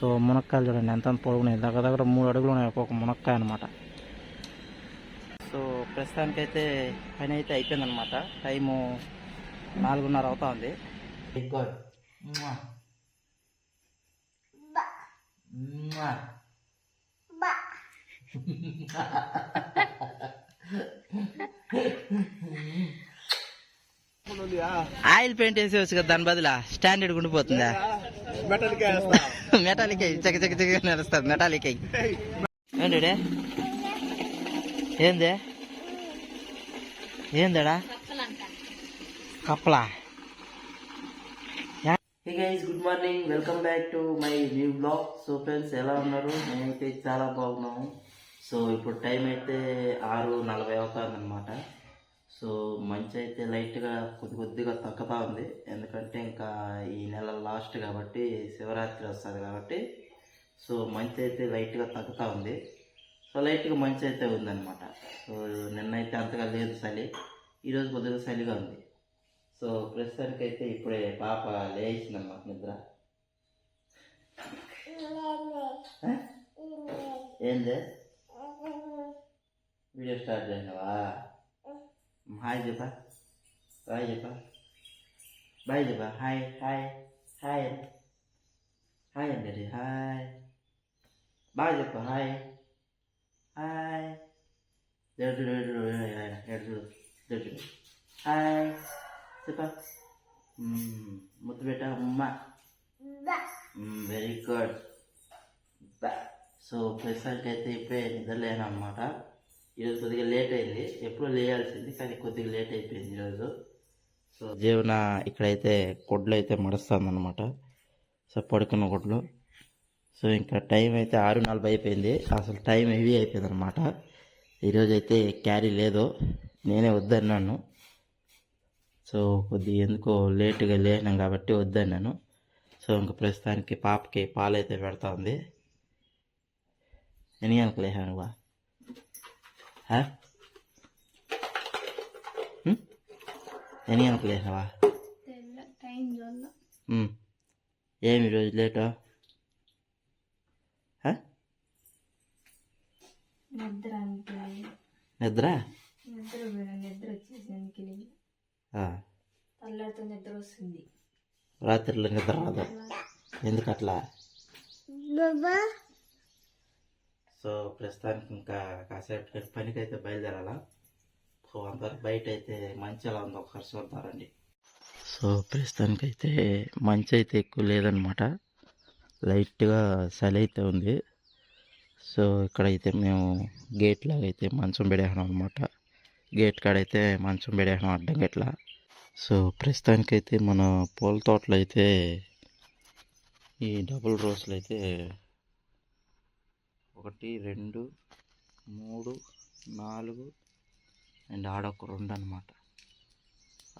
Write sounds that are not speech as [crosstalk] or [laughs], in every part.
So మునక్కాయలు చూడండి ఎంత పొడుగున్నాయి. దగ్గర దగ్గర మూడు అడుగులు ఉన్నాయి ఒక్కొక్క మునక్కాయ అనమాట సో ప్రస్తుతానికైతే పని అయితే అయిపోయిందనమాట టైము నాలుగున్నర అవుతా ఉంది గుడ్ ఆయిల్ పెయింట్ వేసేవచ్చు కదా దాని బదులు. స్టాండర్డ్ ఉండిపోతుందా [laughs] మెటాలిక్ చక చక చక నడుస్తుంది మెటాలిక్ ఏంటి ఏంది? ఏందడా? కప్పలా? Hey guys good morning welcome back to my new blog so friends ఎలా ఉన్నారు? నేనైతే చాలా బాగున్నాము. సో ఇప్పుడు టైం అయితే ఆరు నలభై అవుతుంది అనమాట సో మంచి అయితే లైట్గా కొద్ది కొద్దిగా తగ్గుతూ ఉంది. ఎందుకంటే ఇంకా ఈ నెల లాస్ట్ కాబట్టి శివరాత్రి వస్తుంది కాబట్టి సో మంచి అయితే లైట్గా తగ్గుతూ ఉంది. సో లైట్గా మంచి అయితే ఉందన్నమాట. సో నిన్నైతే అంతగా లేదు చలి. ఈరోజు కొద్దిగా చలిగా ఉంది. సో ప్రస్తుతానికి అయితే ఇప్పుడే పాప లేచిందన్నమాట నిద్ర? ఏంది? వీడియో స్టార్ట్ చేసినావా హాయ్ చెప్పా బాయ్ చెప్పా బాయ్ చెప్పా హాయ్ హాయ్ హాయ్ హాయ్ అండి హాయ్ బాయ్ చెప్పా హాయ్ హాయ్ ఎడు ఎడు ఎడు ఎడు హాయ్ చెప్పా ముద్దు పెట్ట అమ్మ వెరీ గుడ్ సో ప్రస్తుతానికి అయితే ఇప్పుడే నిద్రలేను అనమాట ఈరోజు కొద్దిగా లేట్ అయింది. ఎప్పుడో లేయాల్సింది కానీ కొద్దిగా లేట్ అయిపోయింది ఈరోజు. సో జీవన ఇక్కడైతే కొడ్లు అయితే మడుస్తుందన్నమాట. సో పడుకున్న కొడ్లు సో ఇంకా టైం అయితే ఆరు నలభై అయిపోయింది. అసలు టైం హెవీ అయిపోయింది అనమాట ఈరోజు అయితే క్యారీ లేదు. నేనే వద్దన్నాను. సో కొద్దిగా ఎందుకో లేటుగా లేనాం కాబట్టి వద్దన్నాను. సో ఇంకా ప్రస్తుతానికి పాపకి పాలు అయితే పెడతా ఉంది. ఎన్ని గంటలకు బా చూడాల ఉమ్. ఏమి ఈరోజు లేటు హ? నిద్ర అంటే నిద్ర నిద్ర పోయినా నిద్ర వచ్చేసి అందుకని ఆ. తల్లడితో నిద్ర వస్తుంది రాత్రిలో నిద్ర రాదు ఎందుకట్లా సో ప్రస్తుతానికి ఇంకా కాసేపు పనికి అయితే బయలుదేరాలా? సో అంతవరకు బయట అయితే మంచి అలా ఉందో ఒకసారి చూద్దారండి సో ప్రస్తుతానికి అయితే మంచి అయితే ఎక్కువ లేదనమాట లైట్గా చలి అయితే ఉంది. సో ఇక్కడైతే మేము గేట్ లాగా అయితే మంచం పెడేసినాం అనమాట గేట్ కాడైతే మంచం పెడేసినాం అడ్డం గట్లా సో ప్రస్తుతానికైతే మన పూల తోటలు అయితే ఈ డబుల్ రోస్లు అయితే ఒకటి రెండు మూడు నాలుగు అండ్ ఆడొక రెండు అనమాట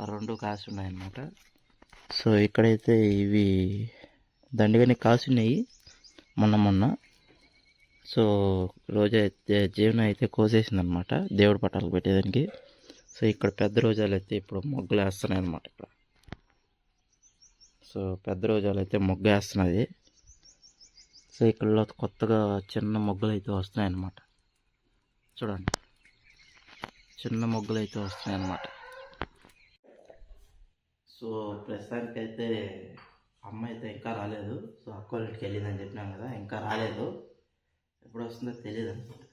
ఆ రెండు కాసి ఉన్నాయన్నమాట. సో ఇక్కడైతే ఇవి దండిగానే కాసున్నాయి మొన్న మొన్న. సో రోజా అయితే జీవనం అయితే కోసేసింది అనమాట దేవుడి పటాలకు పెట్టేదానికి. సో ఇక్కడ పెద్ద రోజాలు అయితే ఇప్పుడు మొగ్గులు వేస్తున్నాయి అనమాట ఇక్కడ. సో పెద్ద రోజాలు అయితే మొగ్గ వేస్తున్నది సో ఇక్కడ కొత్తగా చిన్న మొగ్గలు అయితే వస్తున్నాయి చూడండి. చిన్న మొగ్గలు అయితే వస్తున్నాయి సో ప్రస్తుతానికి అయితే అమ్మ అయితే ఇంకా రాలేదు. సో అక్క వాళ్ళకి వెళ్ళిందని చెప్పినాం కదా ఇంకా రాలేదు. ఎప్పుడు వస్తుందో తెలియదు అనుకుంటా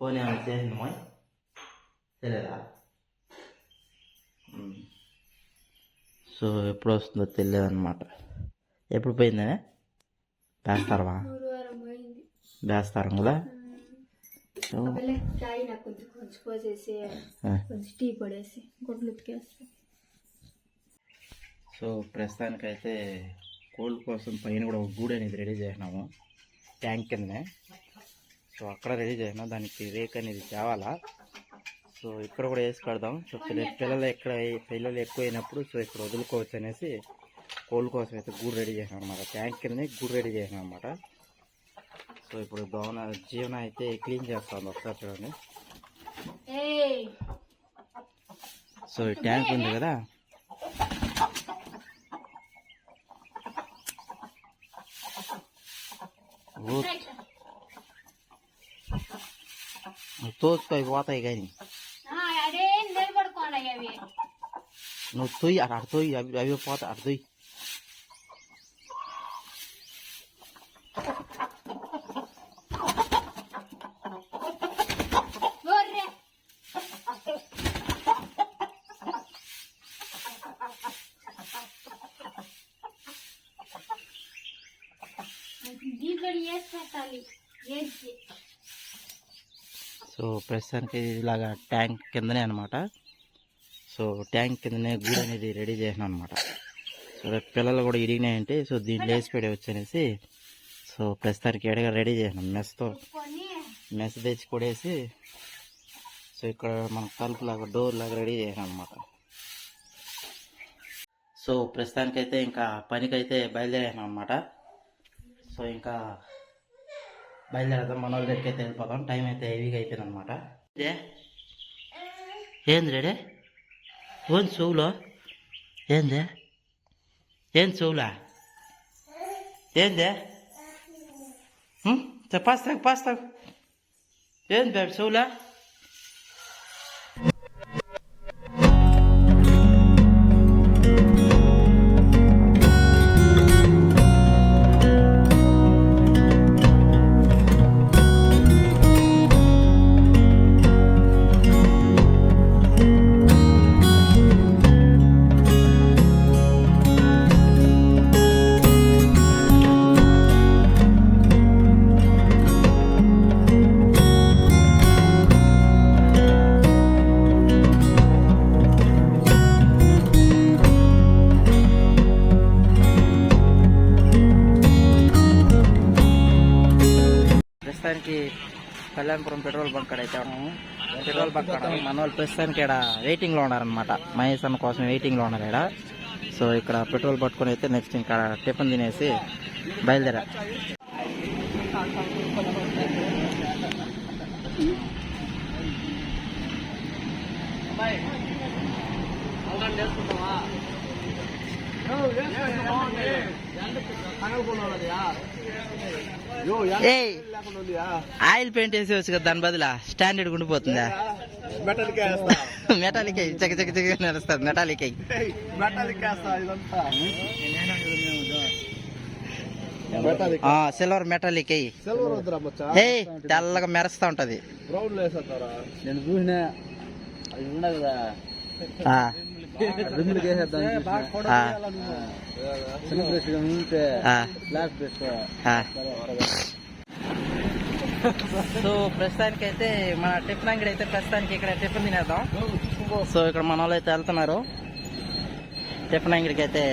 ఫోన్ ఏమైనా చేసిందమ్మా తెలియదా సో ఎప్పుడు వస్తుందో తెలియదు అనమాట ఎప్పుడు పోయిందనే? పోయింది. వేస్తారం కదా? సో సో ప్రస్తుతానికైతే కోల్డ్ కోసం పైన కూడా ఒక గూడు అనేది రెడీ చేసినాము ట్యాంక్ కిందనే. సో అక్కడ రెడీ చేసినాం దానికి రేక్ అనేది తేవాలా? సో ఇక్కడ కూడా వేసి కడదాం. సో పిల్ల- పిల్లలు ఎక్కడ పిల్లలు ఎక్కువ అయినప్పుడు సో ఇక్కడ వదులుకోవచ్చు అనేసి కోల్డ్ కోసం అయితే గూడు రెడీ చేసినాం అనమాట ట్యాంక్ కిందనే గూడు రెడీ చేసినాం అనమాట సో ఇప్పుడు దోన జీవన అయితే క్లీన్ చేస్తాను ఒకసారి చూడండి. సో ఈ ట్యాంక్ ఉంది కదా. తోసుకొని పోతాయి కానీ. అదే నిలబడుకోండి అవి? నువ్వు తొయ్యి అక్కడ అక్కడ తొయ్యి అవి అవి పోతాయి అక్కడ తొయ్యి గొర్రె దీంట్లో వేసి పెట్టాలి వేసి సో ప్రస్తుతానికి ఇలాగా ట్యాంక్ కిందనే అనమాట సో ట్యాంక్ కిందనే గూడు అనేది రెడీ చేసిన అనమాట సో రేపు పిల్లలు కూడా ఇరిగినాయంటే సో దీన్ని లేచి పెట్టవచ్చు అనేసి సో ప్రస్తుతానికి ఎడగా రెడీ చేసినాం మెస్తో మెస్ తెచ్చి కొడేసి సో ఇక్కడ మన తలుపు లాగా డోర్ లాగా రెడీ చేసాం అనమాట సో ప్రస్తుతానికైతే ఇంకా పనికైతే బయలుదేరాను అనమాట సో ఇంకా బయలుదేరదాం మన వాళ్ళ దగ్గరికి అయితే వెళ్ళిపోదాం. టైం అయితే హెవీగా అయిపోయింది అనమాట ఏంది రేడే ఓన్ చెవులో ఏంది? ఏం చెవులా ఏంది? పాస్తాకు పాస్తాకు ఏంది బాబు చెవులా కళ్యాణపురం పెట్రోల్ బంక్ కాడ అయితే ఉన్నాము. పెట్రోల్ బంక్ కాడ మన వాళ్ళు ప్రస్తుతానికి ఇక్కడ వెయిటింగ్లో ఉన్నారనమాట మహేష్ అన్న కోసం వెయిటింగ్లో ఉన్నారు ఇక్కడ. సో ఇక్కడ పెట్రోల్ పట్టుకొని అయితే నెక్స్ట్ ఇంకా టిఫిన్ తినేసి బయలుదేరా. ఏయ్ ఆయిల్ పెయింట్ వేసి వచ్చు కదా దాని బదులు స్టాండర్డ్ ఉండిపోతుందా? మెటల్కి చక చక చక నడుస్తుంది మెటాలిక్ సిల్వర్ మెటాలిక్ తెల్లగా మెరుస్తా ఉంటది. నేను చూసిన అది చేసేద్దాం చిన్న బ్రష్ ఉంటే బ్లాక్ బ్రష్ సో ప్రస్తుతానికి అయితే మన టిఫిన్ అంగడి అయితే ప్రస్తుతానికి ఇక్కడ టిఫిన్ తినేద్దాం. సో ఇక్కడ మన వాళ్ళు అయితే వెళ్తున్నారు. టిఫిన్ అంగడికి అయితే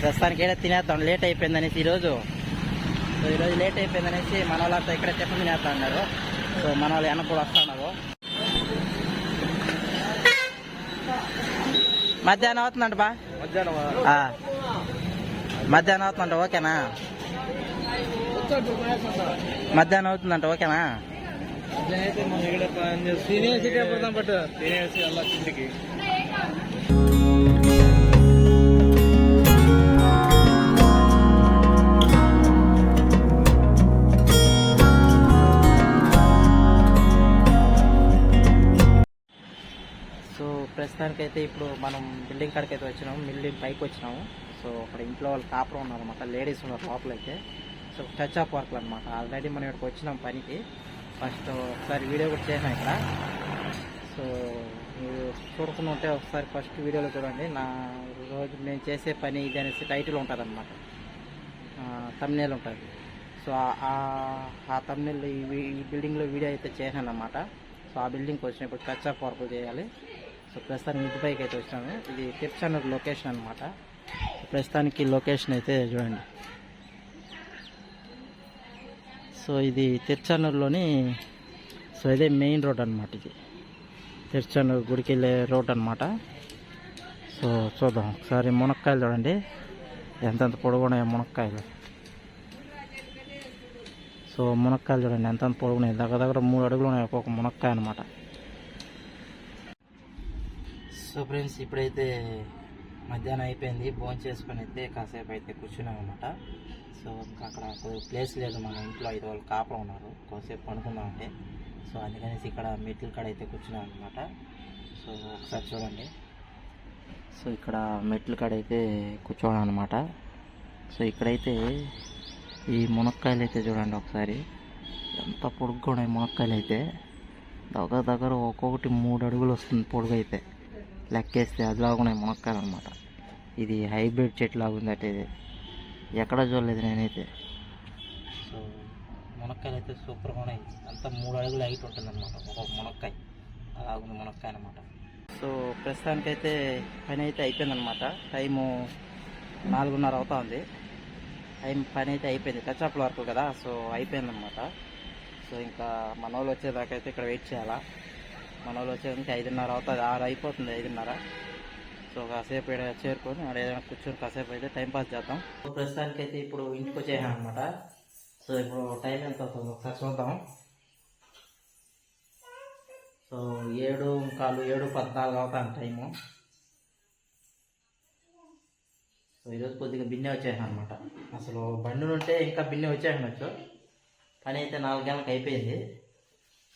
ప్రస్తుతానికి అయితే తినేద్దాం. లేట్ అయిపోయింది అనేసి ఈరోజు. సో ఈరోజు లేట్ అయిపోయింది అనేసి మన వాళ్ళంతా ఇక్కడ టిఫిన్ తినేస్తా ఉన్నారు సో మన వాళ్ళు వెనక కూడా వస్తా ఉన్నారు మధ్యాహ్నం అవుతుందంట బా. మధ్యాహ్నం. అవుతుందంట ఓకేనా? మధ్యాహ్నం అవుతుందంట ఓకేనా? ఇక్కడ తినేసి పడతాం బట్ తినేసి అలా కిందికి అయితే ఇప్పుడు మనం బిల్డింగ్ కాడికి అయితే వచ్చినాము బిల్డింగ్ పైకి వచ్చినాము. సో అక్కడ ఇంట్లో వాళ్ళు కాపురం ఉన్నారన్నమాట. లేడీస్ ఉన్నారు లోపల అయితే సో టచ్ అప్ వర్క్లు అనమాట ఆల్రెడీ మనం ఇక్కడికి వచ్చినాం పనికి. ఫస్ట్ ఒకసారి వీడియో కూడా చేసాం ఇక్కడ. సో మీరు చూడకుండా ఉంటే ఒకసారి ఫస్ట్ వీడియోలో చూడండి. నా రోజు నేను చేసే పని ఇది అనేసి టైటిల్ ఉంటుంది అనమాట తమ్నేల్ ఉంటుంది. సో ఆ- ఆ- తమ్నేల్ ఈ ఈ బిల్డింగ్లో వీడియో అయితే చేశాను అనమాట సో ఆ బిల్డింగ్కి వచ్చినప్పుడు టచ్ అప్ వర్క్ చేయాలి. సో ప్రస్తుతానికి ఇంటి అయితే వచ్చాము ఇది తిరుచానూరు లొకేషన్ అనమాట ప్రస్తుతానికి లొకేషన్ అయితే చూడండి. సో ఇది తిరుచానూరులోని సో ఇదే మెయిన్ రోడ్ అనమాట ఇది. తిరుచానూరు గుడికి వెళ్ళే రోడ్ అనమాట సో చూద్దాం. ఒకసారి మునక్కాయలు చూడండి. ఎంతెంత పొడుగున్నాయో మునక్కాయలు. సో మునక్కాయలు చూడండి. ఎంతెంత పొడుగున్నాయి దగ్గర దగ్గర మూడు అడుగులు ఉన్నాయి ఒక్కొక్క మునక్కాయ అనమాట సో ఫ్రెండ్స్ ఇప్పుడైతే మధ్యాహ్నం అయిపోయింది. భోజనం చేసుకొని అయితే కాసేపు అయితే కూర్చున్నాం అనమాట సో ఇంకా అక్కడ ప్లేస్ లేదు. మన ఇంట్లో ఐదు వాళ్ళు కాపలా ఉన్నారు. కాసేపు పడుకుందాం అంటే. సో అందుకనేసి ఇక్కడ మెట్ల కాడ అయితే కూర్చున్నాం అనమాట సో ఒకసారి చూడండి. సో ఇక్కడ మెట్ల కాడ అయితే కూర్చోవడం అనమాట సో ఇక్కడైతే ఈ మునక్కాయలు అయితే చూడండి ఒకసారి. ఎంత పొడుగ్గా ఉన్నాయి మునక్కాయలు అయితే. దగ్గర దగ్గర ఒక్కొక్కటి మూడు అడుగులు వస్తుంది పొడుగు అయితే లెక్కేస్తే అదిలాగా ఉన్నాయి మునక్కాయలు అనమాట ఇది హైబ్రిడ్ చెట్టు లాగా ఉంది అంటే ఇది ఎక్కడ చూడలేదు నేనైతే. సో మునక్కాయలు అయితే సూపర్గా ఉన్నాయి. అంతా మూడు అడుగులు హైట్ ఉంటుంది అనమాట ఒక్కొక్క మునక్కాయ. అలాగుంది మునక్కాయ అనమాట సో ప్రస్తుతానికైతే పని అయితే అయిపోయిందనమాట టైము నాలుగున్నర అవుతా ఉంది. టైం పని అయితే అయిపోయింది టచ్ అప్ వర్క్ కదా. సో అయిపోయిందనమాట సో ఇంకా మన వాళ్ళు వచ్చేదాకా అయితే ఇక్కడ వెయిట్ చేయాలా? మన వాళ్ళు వచ్చేదానికి ఐదున్నర అవుతుంది ఆరు అయిపోతుంది ఐదున్నర. సో కాసేపు ఇక్కడ చేరుకొని ఆడ ఏదైనా కూర్చొని కాసేపు అయితే టైం పాస్ చేద్దాం. సో ప్రస్తుతానికి అయితే ఇప్పుడు ఇంటికి వచ్చేసాం అనమాట సో ఇప్పుడు టైం ఎంత అవుతుంది ఒకసారి చూద్దాం. సో ఏడు కాలు ఏడు పద్నాలుగు అవుతాను టైము. సో ఈరోజు కొద్దిగా బిన్నె వచ్చేసాను అనమాట అసలు బండి ఉంటే ఇంకా బిన్నె వచ్చేసానొచ్చు పని అయితే నాలుగు గంటలకు అయిపోయింది.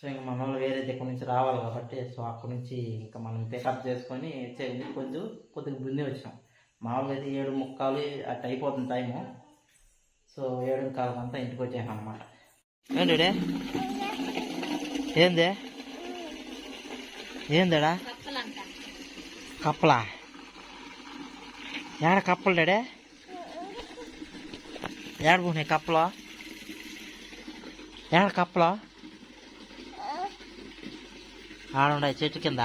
సో ఇంకా మన వాళ్ళు వేరే దగ్గర నుంచి రావాలి కాబట్టి సో అక్కడి నుంచి ఇంకా మనం పికప్ చేసుకొని చేయండి. కొంచెం కొద్దిగా ముందే వచ్చినాం. మామూలుగా అయితే ఏడు ముక్కాలు అట్ అయిపోతుంది టైము సో ఏడు ముక్కాలు అంతా ఇంటికి వచ్చాను అనమాట ఏంటి ఏందే? ఏందడా? కప్పలా? ఏడ కప్పలు డాడే ఏడ పోయినాయి కప్పలో? ఏడ కప్పలో? ఆడుండాయి చెట్టు కింద?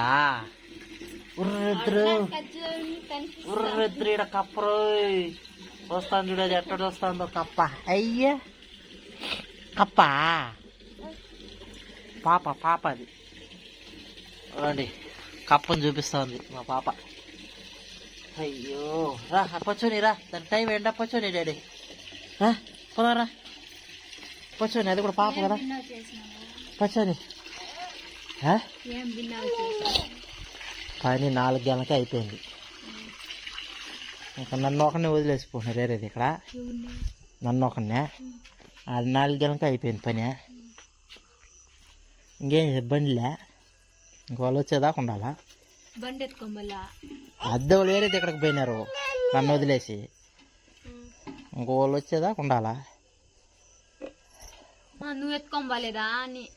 ఉర్రెద్దురు ఉర్రెద్దురు ఈడ కప్పరు. వస్తాను చూడేది ఎక్కడ వస్తుందో కప్ప. అయ్యే. కప్ప? పాప పాప అది. అండి కప్పని చూపిస్తుంది మా పాప. అయ్యో రా పచ్చోని రా. దాని టైం ఏంటా పచ్చోని డాడీ? రా పోదారా. పచ్చోని అది కూడా పాప కదా. బిన్నావు పని నాలుగు గంటలకి అయిపోయింది. ఇంకా నన్ను ఒకరిని వదిలేసిపోతున్నారు వేరేది ఇక్కడ. నన్ను ఒకరినే. అది నాలుగు గంటలకి అయిపోయింది పని. ఇంకేం బండిలే? ఇంక వాళ్ళు వచ్చేదాకా ఉండాలా? బండి ఎత్తుకోమల్లా అద్దె వేరే ఇక్కడికి పోయినారు. నన్ను వదిలేసి. ఇంకో వాళ్ళు వచ్చేదాకా ఉండాలా? నువ్వు ఎత్తుకోమలేదా అని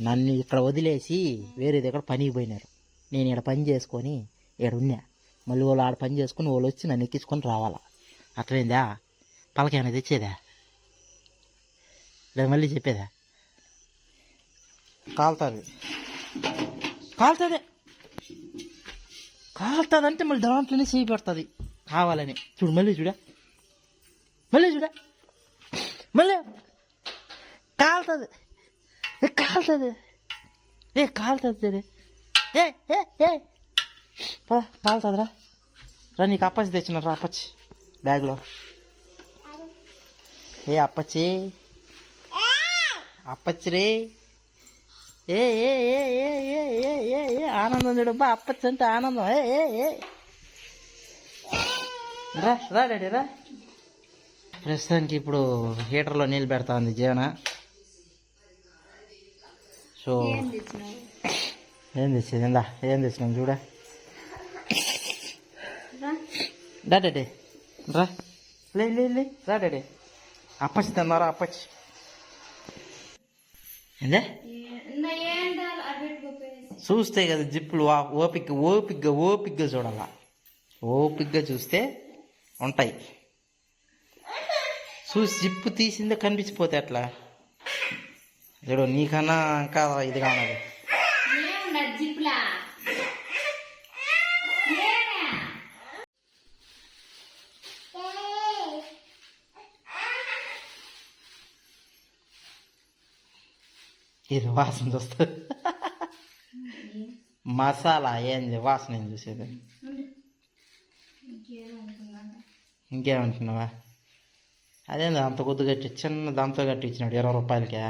నన్ను ఇక్కడ వదిలేసి వేరే దగ్గర పనికి పోయినారు. నేను ఇక్కడ పని చేసుకొని ఇక్కడ ఉన్నా మళ్ళీ వాళ్ళు ఆడ పని చేసుకొని వాళ్ళు వచ్చి నన్ను ఎక్కించుకొని రావాలా? అర్థమైందా? పలకేమైనా తెచ్చేదా? లేదా మళ్ళీ చెప్పేదా? కాలుతుంది. కాలుతుంది. కాలుతుంది అంటే మళ్ళీ దాంట్లోనే చేయి పెడుతుంది. కావాలని. చూడు మళ్ళీ చూడ. మళ్ళీ చూడ. మళ్ళీ. కాలుతుంది. ఏ కాలుతుంది ఏ కాలుతుంది ఏ ఏ ఏ పద కాలుతుందిరా రా నీకు అప్పచ్చి తెచ్చినారు రా అప్పచ్చి బ్యాగ్లో ఏ అప్పచ్చి అప్పచ్చి రే ఏ ఏ ఏ ఏ ఏ ఏ ఏ ఏ ఆనందం చూడబ్బా అప్పచ్చి అంటే ఆనందం ఏ ఏ ఏ రా రా డాడీ రా. ప్రస్తుతానికి ఇప్పుడు హీటర్లో నీళ్ళు పెడతా ఉంది జీవన. సో ఏం తెచ్చేది? ఇందా ఏం తెచ్చినాం చూడ. డా డాడీ. రా. లే లే లే. రా డాడీ. అప్పచ్చి తిన్నారా అప్పచ్చి? ఏందే? చూస్తే కదా జిప్పులు ఓపిక ఓపికగా ఓపికగా చూడాలా. ఓపికగా చూస్తే ఉంటాయి. చూసి జిప్పు తీసిందే కనిపించిపోతే అట్లా చూడు నీకన్నా ఇంకా ఇది కావాలి ఏముండదు జిప్లా ఏమే? ఇది వాసన చూస్తుంది. మసాలా ఏంది? వాసన ఏం చూసేది? ఇంకేమంటున్నావా? అదేంది అంత కొద్ది కట్టి చిన్న దాంతో కట్టి ఇచ్చినాడు ఇరవై రూపాయలకే?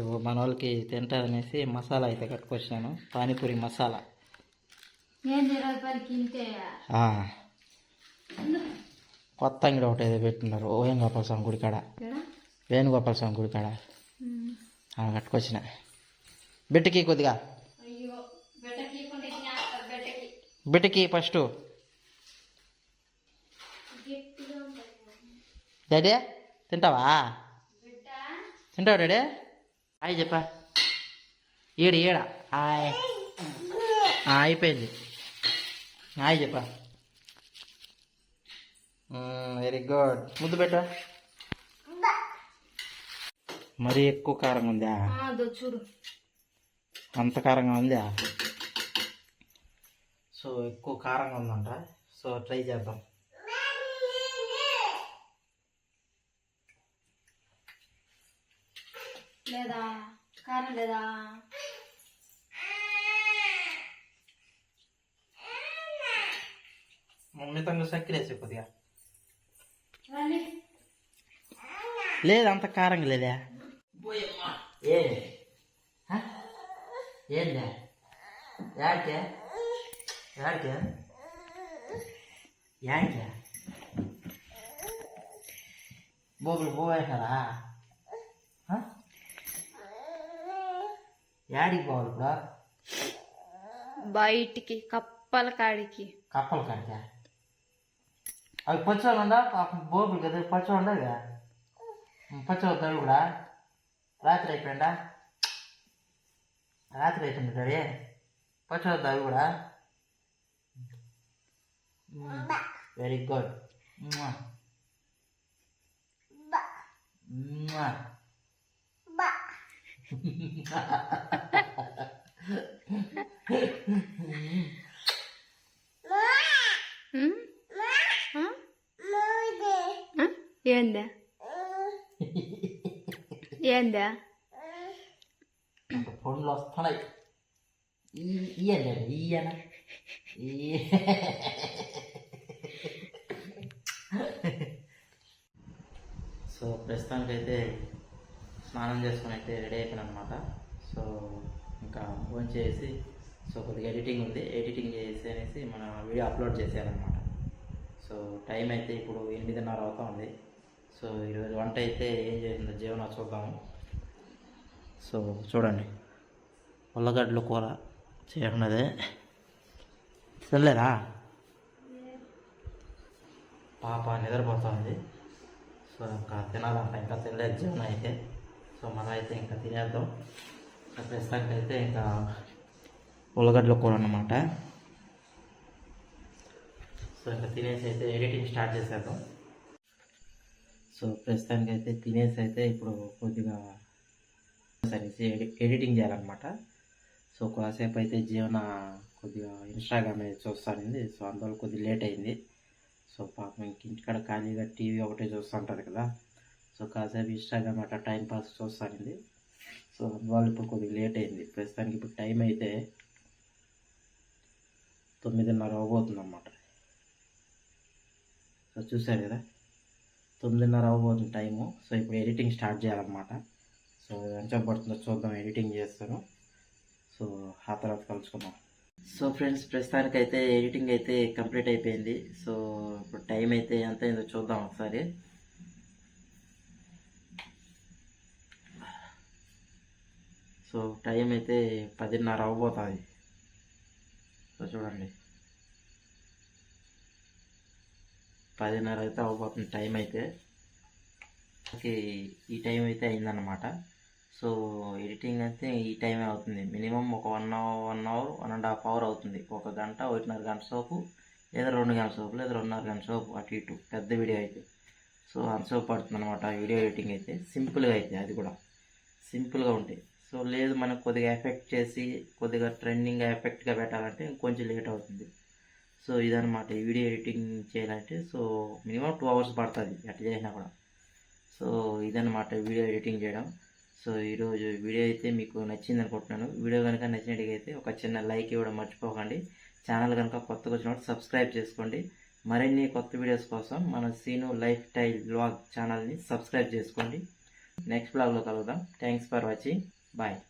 సో మన వాళ్ళకి తింటారనేసి మసాలా అయితే కట్టుకొచ్చాను. పానీపూరి మసాలా. కొత్త అంగడి ఒకటి ఏదో పెట్టినారు. వేణుగోపాల స్వామి గుడి కాడ. వేణుగోపాల స్వామి గుడి కాడ. కట్టుకొచ్చిన. బిడ్డకి కొద్దిగా. బిడ్డకి ఫస్ట్. డాడీ తింటావా? తింటావా డాడీ? హాయ్ చెప్పా. ఏడు ఏడ? హాయ్. అయిపోయింది. హాయ్ చెప్పా. వెరీ గుడ్ ముద్దు పెట్టా. మరీ ఎక్కువ కారంగా ఉందా? చూడు. అంత కారంగా ఉందా? సో ఎక్కువ కారంగా ఉందంట. సో ట్రై చేద్దాం. లేదా? కారం లేదా? మితంగా చక్కెర వేసే కొద్దిగా. రండి లేదు అంత కారంగా లేదా. ఏ? ఏందా? యాడికే? యాడికే? యాడికే? బోగులు పోవేసారా యాడికి పోవాలి ఇప్పుడు బయటికి కప్పల కాడికి కప్పలు కడికా అవి పచ్చళ్ళు ఉందా పాపం బోగులు కదా పచ్చళ్ళు ఉండదు కదా పచ్చళ్ళు తడు కూడా రాత్రి అయిపోయిందా రాత్రి అయిపోయింది డాడీ పచ్చళ్ళు అవి కూడా వెరీ గుడ్ ఏందా ఏందా పండ్లు వస్తున్నాయి ఇయ్యండి ఇయ్యన సో ప్రస్తుతానికైతే స్నానం చేసుకుని అయితే రెడీ అయిపోయాను అనమాట సో ఇంకా ఫోన్ చేసి సో కొద్దిగా ఎడిటింగ్ ఉంది. ఎడిటింగ్ చేసి అనేసి మన వీడియో అప్లోడ్ చేసేయాలన్నమాట. సో టైం అయితే ఇప్పుడు ఎనిమిదిన్నర అవుతా ఉంది. సో ఈరోజు వంట అయితే ఏం చేసిందో జీవన చూద్దాము. సో చూడండి. ఉల్లగడ్డలు కూర చేయకున్నదే తినలేదా? పాప నిద్రపోతుంది సో ఇంకా తినాలంట. ఇంకా తినలేదు జీవన అయితే. సో మనం అయితే ఇంకా తినేద్దాం. ప్రస్తుతానికి అయితే ఇంకా ఉల్లగడ్డల కూర అన్నమాట సో ఇంకా తినేసి అయితే ఎడిటింగ్ స్టార్ట్ చేసేద్దాం. సో ప్రస్తుతానికి అయితే తినేసి అయితే ఇప్పుడు కొద్దిగా సరేసి ఎడిటింగ్ చేయాలన్నమాట. సో కాసేపు అయితే జీవన కొద్దిగా ఇన్స్టాగ్రామ్ అనేది చూస్తానండి. సో అందువల్ల కొద్దిగా లేట్ అయింది. సో పాపం ఇంక ఇంటికాడ ఖాళీగా టీవీ ఒకటే చూస్తుంటుంది కదా. సో కాసేపు ఇన్స్టాగ్రామ్ అట్లా టైం పాస్ చూస్తానండి. సో అందువల్ల ఇప్పుడు కొద్దిగా లేట్ అయింది. ప్రస్తుతానికి ఇప్పుడు టైం అయితే తొమ్మిదిన్నర అవ్వబోతుంది అన్నమాట సో చూసారు కదా? తొమ్మిదిన్నర అవ్వబోతుంది టైము. సో ఇప్పుడు ఎడిటింగ్ స్టార్ట్ చేయాలన్నమాట. సో ఎంత పడుతుందో చూద్దాం ఎడిటింగ్ చేస్తాను. సో ఆ తర్వాత కలుసుకుందాం. సో ఫ్రెండ్స్ ప్రస్తుతానికి అయితే ఎడిటింగ్ అయితే కంప్లీట్ అయిపోయింది. సో ఇప్పుడు టైం అయితే ఎంత అయిందో చూద్దాం ఒకసారి. సో టైం అయితే పదిన్నర అవ్వబోతుంది సో చూడండి. పదిన్నర అయితే అవ్వబోతుంది టైం అయితే ఈ టైం అయితే అయిందన్నమాట. సో ఎడిటింగ్ అయితే ఈ టైమే అవుతుంది. మినిమం ఒక one hour one hour one and half hour అవుతుంది. ఒక గంట ఒకటిన్నర గంట సోపు లేదా రెండు గంటల సోపు లేదా రెండున్నర గంట సోపు అటు ఇటు. పెద్ద వీడియో అయితే. సో అంతసేపు పడుతుంది అనమాట వీడియో ఎడిటింగ్ అయితే. సింపుల్గా అయితే అది కూడా. సింపుల్గా ఉంటాయి సో లేదు మనకు కొద్దిగా ఎఫెక్ట్ చేసి కొద్దిగా ట్రెండింగ్ ఎఫెక్ట్గా పెట్టాలంటే ఇంకొంచెం లేట్ అవుతుంది. సో ఇదనమాట ఈ వీడియో ఎడిటింగ్ చేయాలంటే సో మినిమం టూ అవర్స్ పడుతుంది ఎట్లా చేసినా కూడా. సో ఇదనమాట వీడియో ఎడిటింగ్ చేయడం. సో ఈరోజు వీడియో అయితే మీకు నచ్చింది అనుకుంటున్నాను. వీడియో కనుక నచ్చినట్టుగైతే ఒక చిన్న లైక్ ఇవ్వడం మర్చిపోకండి. ఛానల్ కనుక కొత్తగా వచ్చినప్పుడు సబ్స్క్రైబ్ చేసుకోండి. మరిన్ని కొత్త వీడియోస్ కోసం మన సీను లైఫ్ స్టైల్ బ్లాగ్ ఛానల్ని సబ్స్క్రైబ్ చేసుకోండి. నెక్స్ట్ బ్లాగ్లో కలుద్దాం. Thanks for watching. Bye.